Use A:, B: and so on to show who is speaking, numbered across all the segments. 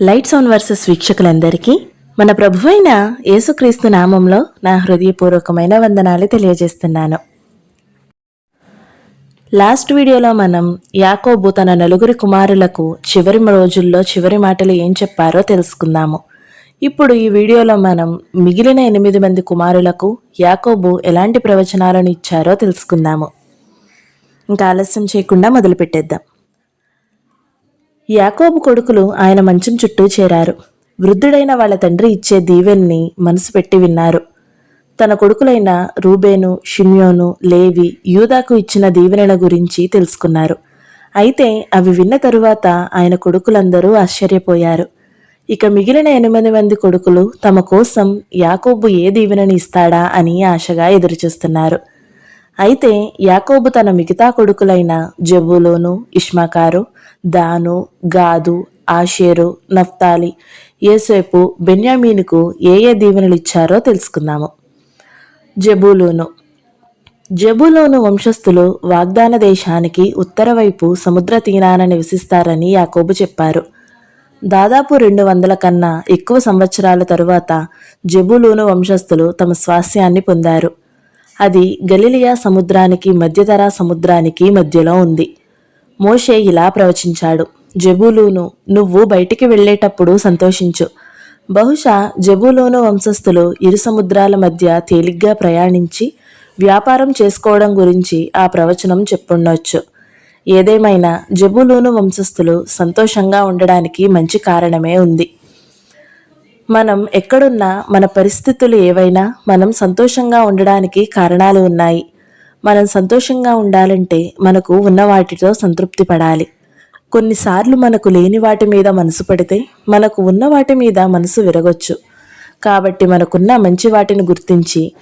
A: Lights on versus వీక్షకులందరికీ మన ప్రభువైన యేసుక్రీస్తు నామంలో నా హృదయపూర్వకమైన వందనాలు తెలియజేస్తున్నాను. లాస్ట్ వీడియోలో మనం యాకోబు తన నలుగురి కుమారులకు చివరి రోజుల్లో చివరి మాటలు ఏం చెప్పారో తెలుసుకుందాము. ఇప్పుడు ఈ వీడియోలో మనం మిగిలిన ఎనిమిది మంది కుమారులకు యాకోబు ఎలాంటి ప్రవచనాలను ఇచ్చారో తెలుసుకుందాము. ఇంకా ఆలస్యం చేయకుండా మొదలుపెట్టేద్దాం. యాకోబు కొడుకులు ఆయన మంచం చుట్టూ చేరారు. వృద్ధుడైన వాళ్ళ తండ్రి ఇచ్చే దీవెన్ని మనసు పెట్టి విన్నారు. తన కొడుకులైన రూబేను షిమ్యోను లేవి యూదాకు ఇచ్చిన దీవెనల గురించి తెలుసుకున్నారు. అయితే అవి విన్న తరువాత ఆయన కొడుకులందరూ ఆశ్చర్యపోయారు. ఇక మిగిలిన ఎనిమిది మంది కొడుకులు తమ కోసం యాకోబు ఏ దీవెనని ఇస్తాడా అని ఆశగా ఎదురుచూస్తున్నారు. అయితే యాకోబు తన మిగతా కొడుకులైన జబులోను ఇష్మాకారు దాను గాదు ఆషేరు నఫ్తాలి ఏసేపు బెన్యామీనుకు ఏ ఏ దీవెనలు ఇచ్చారో తెలుసుకుందాము. జబూలూను. జబులోను వంశస్థులు వాగ్దాన దేశానికి ఉత్తర వైపు సముద్ర తీరాన నివసిస్తారని యాకోబు చెప్పారు. దాదాపు రెండు వందల కన్నా ఎక్కువ సంవత్సరాల తరువాత జబులోను వంశస్థులు తమ స్వాస్యాన్ని పొందారు. అది గలిలియా సముద్రానికి మధ్యధరా సముద్రానికి మధ్యలో ఉంది. మోషే ఇలా ప్రవచించాడు జబూలూను నువ్వు బయటికి వెళ్ళేటప్పుడు సంతోషించు. బహుశా జబూలోను వంశస్థులు ఇరు సముద్రాల మధ్య తేలిగ్గా ప్రయాణించి వ్యాపారం చేసుకోవడం గురించి ఆ ప్రవచనం చెప్పుండొచ్చు. ఏదేమైనా జబులోను వంశస్థులు సంతోషంగా ఉండడానికి మంచి కారణమే ఉంది. మనం ఎక్కడున్నా మన పరిస్థితులు ఏవైనా మనం సంతోషంగా ఉండడానికి కారణాలు ఉన్నాయి. మనం సంతోషంగా ఉండాలంటే మనకు ఉన్న వాటితో సంతృప్తి పడాలి. కొన్నిసార్లు మనకు లేని వాటి మీద మనసు పడితే మనకు ఉన్న వాటి మీద మనసు విరగొచ్చు. కాబట్టి మనకున్న మంచి వాటిని గుర్తించి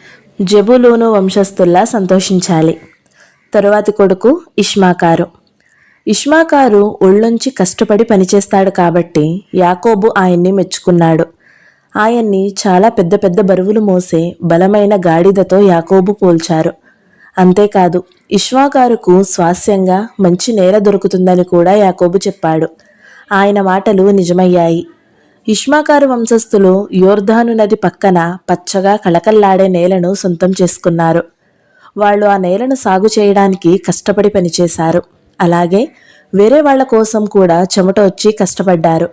A: జబులోను వంశస్థుల్లా సంతోషించాలి. తరువాతి కొడుకు ఇష్మాకారు. ఇష్మాకారు ఒళ్ళొంచి కష్టపడి పనిచేస్తాడు కాబట్టి యాకోబు ఆయన్ని మెచ్చుకున్నాడు. ఆయన్ని చాలా పెద్ద పెద్ద బరువులు మోసే బలమైన గాడిదతో యాకోబు పోల్చారు. అంతేకాదు ఇష్వాగారుకు స్వాస్యంగా మంచి నేల దొరుకుతుందని కూడా యాకోబు చెప్పాడు. ఆయన మాటలు నిజమయ్యాయి. ఇష్మాకారు వంశస్థులు యోర్ధాను నది పక్కన పచ్చగా కళకల్లాడే నేలను సొంతం చేసుకున్నారు. వాళ్ళు ఆ నేలను సాగు చేయడానికి కష్టపడి పనిచేశారు. అలాగే వేరే వాళ్ళ కోసం కూడా చెమట వచ్చి కష్టపడ్డారు.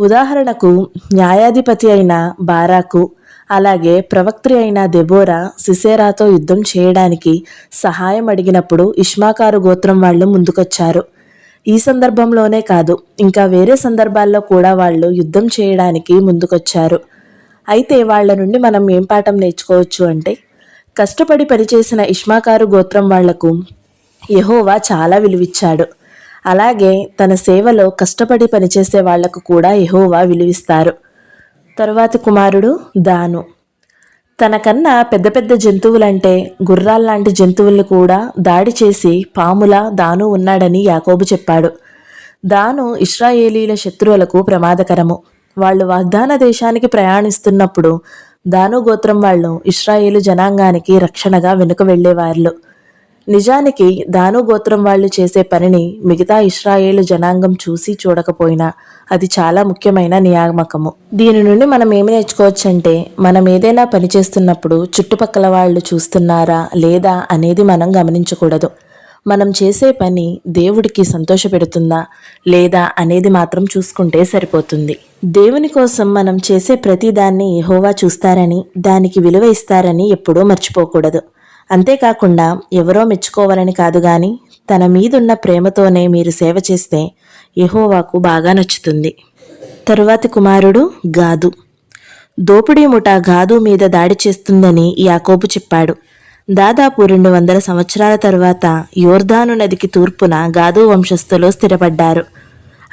A: ఉదాహరణకు న్యాయాధిపతి అయిన బారాకు అలాగే ప్రవక్త్రి అయిన దెబోరా సిసేరాతో యుద్ధం చేయడానికి సహాయం అడిగినప్పుడు ఇష్మాకారు గోత్రం వాళ్ళు ముందుకొచ్చారు. ఈ సందర్భంలోనే కాదు ఇంకా వేరే సందర్భాల్లో కూడా వాళ్ళు యుద్ధం చేయడానికి ముందుకొచ్చారు. అయితే వాళ్ళ నుండి మనం ఏం పాఠం నేర్చుకోవచ్చు అంటే కష్టపడి పనిచేసిన ఇష్మాకారు గోత్రం వాళ్ళకు యహోవా చాలా విలువిచ్చాడు. అలాగే తన సేవలో కష్టపడి పనిచేసే వాళ్ళకు కూడా యహోవా విలువిస్తారు. తరువాతి కుమారుడు దాను. తనకన్నా పెద్ద పెద్ద జంతువులంటే గుర్రాల్లాంటి జంతువుల్ని కూడా దాడి చేసి పాముల దాను ఉన్నాడని యాకోబు చెప్పాడు. దాను ఇస్రాయేలీల శత్రువులకు ప్రమాదకరము. వాళ్ళు వాగ్దాన దేశానికి ప్రయాణిస్తున్నప్పుడు దాను గోత్రం వాళ్ళు ఇస్రాయేలు జనాంగానికి రక్షణగా వెనుక వెళ్ళేవాళ్ళు నిజానికి దాను గోత్రం వాళ్ళు చేసే పనిని మిగతా ఇస్రాయేలు జనాంగం చూసి చూడకపోయినా అది చాలా ముఖ్యమైన నియామకము. దీని నుండి మనం ఏమి నేర్చుకోవచ్చు అంటే మనం ఏదైనా పని చేస్తున్నప్పుడు చుట్టుపక్కల వాళ్ళు చూస్తున్నారా లేదా అనేది మనం గమనించకూడదు. మనం చేసే పని దేవుడికి సంతోషపెడుతుందా లేదా అనేది మాత్రం చూసుకుంటే సరిపోతుంది. దేవుని కోసం మనం చేసే ప్రతిదాన్ని దాన్ని చూస్తారని దానికి విలువ ఇస్తారని ఎప్పుడూ మర్చిపోకూడదు. అంతేకాకుండా ఎవరో మెచ్చుకోవాలని కాదు గాని తన మీదున్న ప్రేమతోనే మీరు సేవ చేస్తే యహోవాకు బాగా నచ్చుతుంది. తరువాతి కుమారుడు గాదు. దోపిడీ ముఠ గాదు మీద దాడి చేస్తుందని యాకోబు చెప్పాడు. దాదాపు రెండు వందల సంవత్సరాల తర్వాత యోర్ధాను నదికి తూర్పున గాదు వంశస్థులు స్థిరపడ్డారు.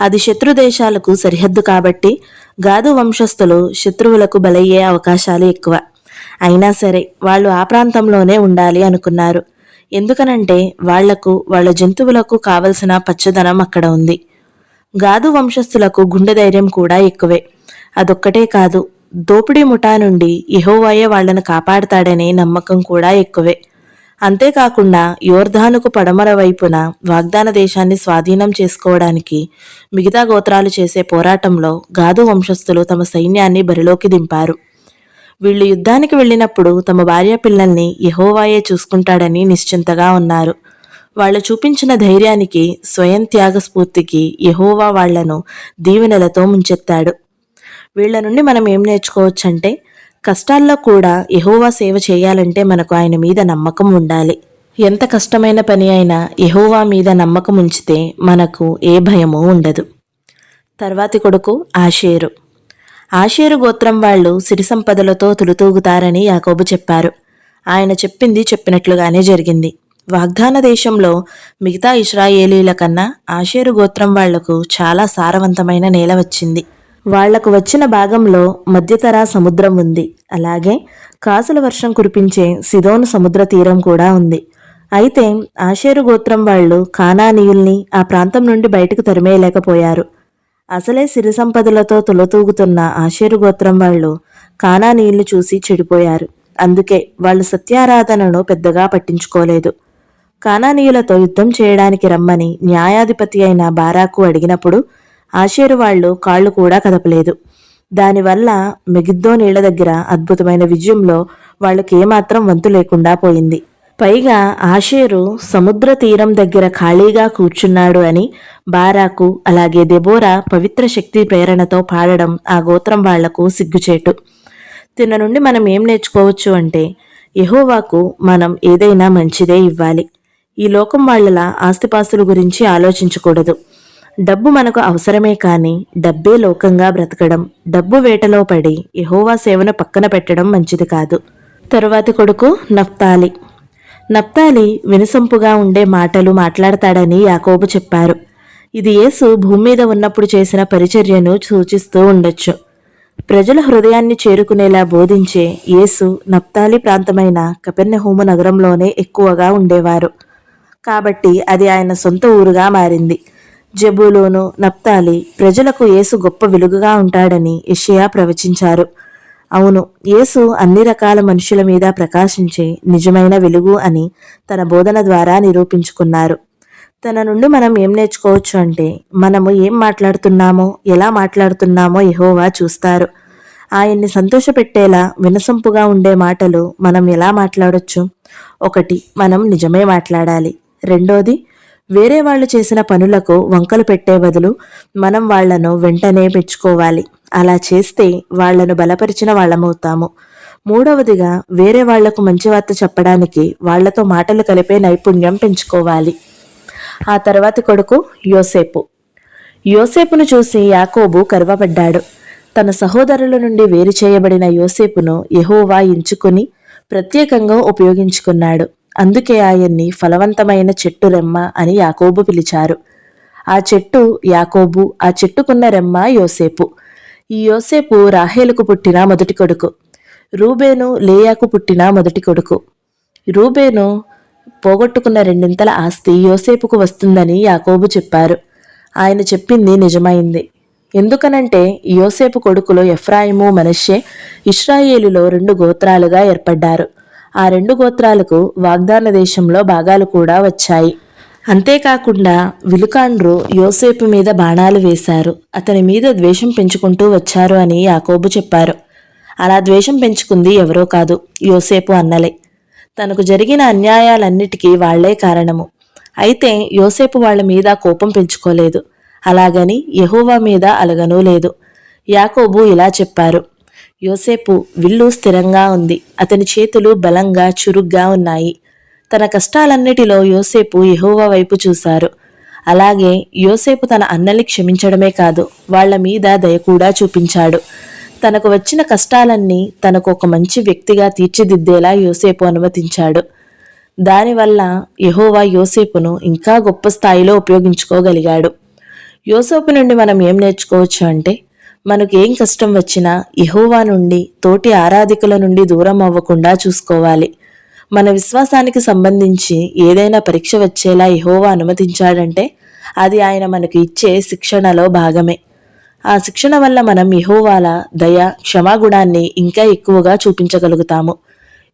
A: అది శత్రు దేశాలకు సరిహద్దు కాబట్టి గాదు వంశస్థులు శత్రువులకు బలయ్యే అవకాశాలు ఎక్కువ. అయినా సరే వాళ్ళు ఆ ప్రాంతంలోనే ఉండాలి అనుకున్నారు. ఎందుకనంటే వాళ్ళకు వాళ్ళ జంతువులకు కావలసిన పచ్చదనం అక్కడ ఉంది. గాదు వంశస్థులకు గుండె ధైర్యం కూడా ఎక్కువే. అదొక్కటే కాదు దోపిడీ ముఠా నుండి యెహోవాయే వాళ్ళను కాపాడతాడనే నమ్మకం కూడా ఎక్కువే. అంతేకాకుండా యోర్ధానుకు పడమర వైపున వాగ్దాన దేశాన్ని స్వాధీనం చేసుకోవడానికి మిగతా గోత్రాలు చేసే పోరాటంలో గాదు వంశస్థులు తమ సైన్యాన్ని బరిలోకి దింపారు. వీళ్ళు యుద్ధానికి వెళ్ళినప్పుడు తమ భార్య పిల్లల్ని యహోవాయే చూసుకుంటాడని నిశ్చింతగా ఉన్నారు. వాళ్ళు చూపించిన ధైర్యానికి స్వయం త్యాగస్ఫూర్తికి యహోవా వాళ్ళను దీవెనలతో ముంచెత్తాడు. వీళ్ళ నుండి మనం ఏం నేర్చుకోవచ్చంటే కష్టాల్లో కూడా యహోవా సేవ చేయాలంటే మనకు ఆయన మీద నమ్మకం ఉండాలి. ఎంత కష్టమైన పని అయినా యహోవా మీద నమ్మకం ఉంచితే మనకు ఏ భయమూ ఉండదు. తర్వాతి కొడుకు ఆషేరు. ఆషేరు గోత్రం వాళ్ళు సిరి సంపదలతో తులుతూగుతారని యాకోబు చెప్పారు. ఆయన చెప్పింది చెప్పినట్లుగానే జరిగింది. వాగ్దాన దేశంలో మిగతా ఇస్రాయేలీల కన్నా ఆషేరు గోత్రం వాళ్ళకు చాలా సారవంతమైన నేల వచ్చింది. వాళ్ళకు వచ్చిన భాగంలో మధ్యతరా సముద్రం ఉంది. అలాగే కాసుల వర్షం కురిపించే సిదోను సముద్ర తీరం కూడా ఉంది. అయితే ఆషేరు గోత్రం వాళ్ళు కానానీయుల్ని ఆ ప్రాంతం నుండి బయటకు తరిమేయలేకపోయారు. అసలే సిరి సంపదలతో తులతూగుతున్న ఆశీరు గోత్రం వాళ్ళు కానానీయుల్ని చూసి చెడిపోయారు. అందుకే వాళ్ళు సత్యారాధనను పెద్దగా పట్టించుకోలేదు. కానానీయులతో యుద్ధం చేయడానికి రమ్మని న్యాయాధిపతి అయిన బారాకు అడిగినప్పుడు ఆషేరు వాళ్ళు కాళ్ళు కూడా కదపలేదు. దానివల్ల మెగిద్దో నీళ్ళ దగ్గర అద్భుతమైన విజయంలో వాళ్ళకేమాత్రం వంతు లేకుండా పోయింది. పైగా ఆషేరు సముద్ర తీరం దగ్గర ఖాళీగా కూర్చున్నాడు అని బారాకు అలాగే దెబోరా పవిత్ర శక్తి ప్రేరణతో పాడడం ఆ గోత్రం వాళ్ళకు సిగ్గుచేటు. తిన నుండి మనం ఏం నేర్చుకోవచ్చు అంటే యహోవాకు మనం ఏదైనా మంచిదే ఇవ్వాలి. ఈ లోకం వాళ్ళలా ఆస్తిపాస్తుల గురించి ఆలోచించకూడదు. డబ్బు మనకు అవసరమే కానీ డబ్బే లోకంగా బ్రతకడం డబ్బు వేటలో పడి యహోవా సేవను పక్కన పెట్టడం మంచిది కాదు. తరువాతి కొడుకు నఫ్తాలి. నప్తాలి వినసొంపుగా ఉండే మాటలు మాట్లాడతాడని యాకోబు చెప్పారు. ఇది యేసు భూమి మీద ఉన్నప్పుడు చేసిన పరిచర్యను సూచిస్తూ ఉండొచ్చు. ప్రజల హృదయాన్ని చేరుకునేలా బోధించే యేసు నప్తాలి ప్రాంతమైన కపెర్నహూము నగరంలోనే ఎక్కువగా ఉండేవారు. కాబట్టి అది ఆయన సొంత ఊరుగా మారింది. జబులోను నప్తాలి ప్రజలకు యేసు గొప్ప వెలుగుగా ఉంటాడని యషయా ప్రవచించారు. అవును యేసు అన్ని రకాల మనుషుల మీద ప్రకాశించే నిజమైన వెలుగు అని తన బోధన ద్వారా నిరూపించుకున్నారు. తన నుండి మనం ఏం నేర్చుకోవచ్చు అంటే మనము ఏం మాట్లాడుతున్నామో ఎలా మాట్లాడుతున్నామో యహోవా చూస్తారు. ఆయన్ని సంతోషపెట్టేలా వినసొంపుగా ఉండే మాటలు మనం ఎలా మాట్లాడొచ్చు? ఒకటి మనం నిజమే మాట్లాడాలి. రెండోది వేరే వాళ్ళు చేసిన పనులకు వంకలు పెట్టే బదులు మనం వాళ్ళను వెంటనే మెచ్చుకోవాలి. అలా చేస్తే వాళ్ళను బలపరిచిన వాళ్ళమవుతాము. మూడవదిగా వేరే వాళ్ళకు మంచి వార్త చెప్పడానికి వాళ్ళతో మాటలు కలిపే నైపుణ్యం పెంచుకోవాలి. ఆ తర్వాతి కొడుకు యోసేపు. యోసేపును చూసి యాకోబు కరువపడ్డాడు తన సహోదరుల నుండి వేరు చేయబడిన యోసేపును యహోవా ఎంచుకుని ప్రత్యేకంగా ఉపయోగించుకున్నాడు. అందుకే ఆయన్ని ఫలవంతమైన చెట్టు రెమ్మ అని యాకోబు పిలిచారు. ఆ చెట్టు యాకోబు ఆ చెట్టుకున్న రెమ్మ యోసేపు. ఈ యోసేపు రాహేలకు పుట్టిన మొదటి కొడుకు. రూబేను లేయాకు పుట్టిన మొదటి కొడుకు. రూబేను పోగొట్టుకున్న రెండింతల ఆస్తి యోసేపుకు వస్తుందని యాకోబు చెప్పారు. ఆయన చెప్పింది నిజమైంది. ఎందుకనంటే యోసేపు కొడుకులు ఎఫ్రాయిము మనషే ఇస్రాయేలులో రెండు గోత్రాలుగా ఏర్పడ్డారు. ఆ రెండు గోత్రాలకు వాగ్దాన దేశంలో భాగాలు కూడా వచ్చాయి. అంతేకాకుండా విలుకాండ్రు యోసేపు మీద బాణాలు వేశారు. అతని మీద ద్వేషం పెంచుకుంటూ వచ్చారు అని యాకోబు చెప్పారు. అలా ద్వేషం పెంచుకుంది ఎవరో కాదు యోసేపు అన్నలే. తనకు జరిగిన అన్యాయాలన్నిటికీ వాళ్ళే కారణము. అయితే యోసేపు వాళ్ళ మీద కోపం పెంచుకోలేదు. అలాగని యహోవా మీద అలగనూ లేదు. యాకోబు ఇలా చెప్పారు. యోసేపు విల్లు స్థిరంగా ఉంది. అతని చేతులు బలంగా చురుగ్గా ఉన్నాయి. తన కష్టాలన్నిటిలో యోసేపు యహోవా వైపు చూశారు. అలాగే యోసేపు తన అన్నల్ని క్షమించడమే కాదు వాళ్ళ మీద దయ కూడా చూపించాడు. తనకు వచ్చిన కష్టాలన్నీ తనకు ఒక మంచి వ్యక్తిగా తీర్చిదిద్దేలా యోసేపు అనుమతించాడు. దానివల్ల యహోవా యోసేపును ఇంకా గొప్ప స్థాయిలో ఉపయోగించుకోగలిగాడు. యోసేపు నుండి మనం ఏం నేర్చుకోవచ్చు అంటే మనకు ఏం కష్టం వచ్చినా యహోవా నుండి తోటి ఆరాధికుల నుండి దూరం అవ్వకుండా చూసుకోవాలి. మన విశ్వాసానికి సంబంధించి ఏదైనా పరీక్ష వచ్చేలా యహోవా అనుమతించాడంటే అది ఆయన మనకు ఇచ్చే శిక్షణలో భాగమే. ఆ శిక్షణ వల్ల మనం యహోవాల దయ క్షమాగుణాన్ని ఇంకా ఎక్కువగా చూపించగలుగుతాము.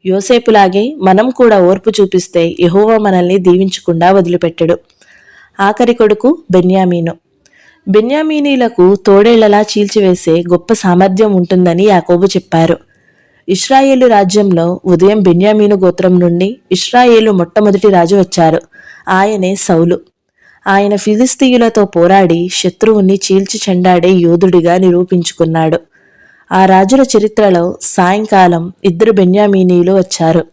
A: యోసేపులాగే మనం కూడా ఓర్పు చూపిస్తే ఎహోవా మనల్ని దీవించకుండా వదిలిపెట్టడు. ఆఖరి కొడుకు బెన్యామీను. బెన్యామీనీలకు తోడేళ్ళలా చీల్చివేసే గొప్ప సామర్థ్యం ఉంటుందని యాకోబు చెప్పారు. ఇస్రాయేలు రాజ్యంలో ఉదయం బెన్యామీను గోత్రం నుండి ఇస్రాయేలు మొట్టమొదటి రాజు వచ్చారు ఆయనే సౌలు. ఆయన ఫిలిస్తీయులతో పోరాడి శత్రువుని చీల్చి చెండాడే యోధుడిగా నిరూపించుకున్నాడు. ఆ రాజుల చరిత్రలో సాయంకాలం ఇద్దరు బెన్యామీనీలు వచ్చారు.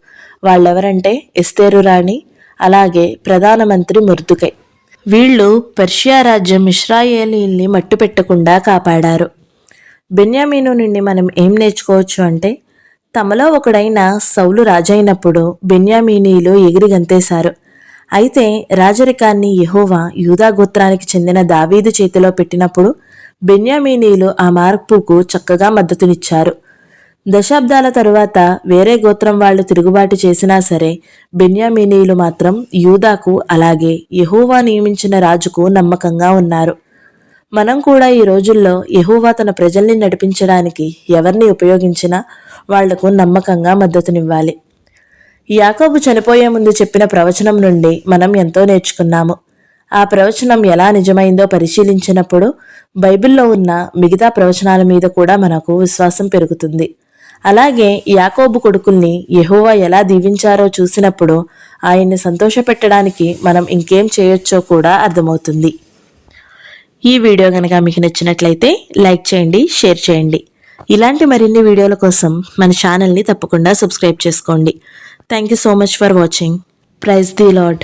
A: వాళ్ళెవరంటే ఎస్తేరు రాణి అలాగే ప్రధానమంత్రి ముర్దుకై. వీళ్ళు పర్షియా రాజ్యం ఇస్రాయేలీల్ని మట్టుపెట్టకుండా కాపాడారు. బెన్యామీను నుండి మనం ఏం నేర్చుకోవచ్చు అంటే తమలో ఒకడైన సౌలు రాజైనప్పుడు బెన్యామీనీలు ఎగిరి గంతేశారు. అయితే రాజరికాన్ని యహోవా యూదా గోత్రానికి చెందిన దావీదు చేతిలో పెట్టినప్పుడు బెన్యామీనీలు ఆ మార్పుకు చక్కగా మద్దతునిచ్చారు. దశాబ్దాల తరువాత వేరే గోత్రం వాళ్ళు తిరుగుబాటు చేసినా సరే బెన్యామీనీలు మాత్రం యూదాకు అలాగే యహోవా నియమించిన రాజుకు నమ్మకంగా ఉన్నారు. మనం కూడా ఈ రోజుల్లో యహోవా తన ప్రజల్ని నడిపించడానికి ఎవరిని ఉపయోగించినా వాళ్ళకు నమ్మకంగా మద్దతునివ్వాలి. యాకోబు చనిపోయే ముందు చెప్పిన ప్రవచనం నుండి మనం ఎంతో నేర్చుకున్నాము. ఆ ప్రవచనం ఎలా నిజమైందో పరిశీలించినప్పుడు బైబిల్లో ఉన్న మిగతా ప్రవచనాల మీద కూడా మనకు విశ్వాసం పెరుగుతుంది. అలాగే యాకోబు కొడుకుల్ని యెహోవా ఎలా దీవించారో చూసినప్పుడు ఆయన్ని సంతోషపెట్టడానికి మనం ఇంకేం చేయొచ్చో కూడా అర్థమవుతుంది. ఈ వీడియో కనుక మీకు నచ్చినట్లయితే లైక్ చేయండి షేర్ చేయండి. ఇలాంటి మరిన్ని వీడియోల కోసం మన ఛానల్ని తప్పకుండా సబ్స్క్రైబ్ చేసుకోండి. Thank you so much for watching praise the Lord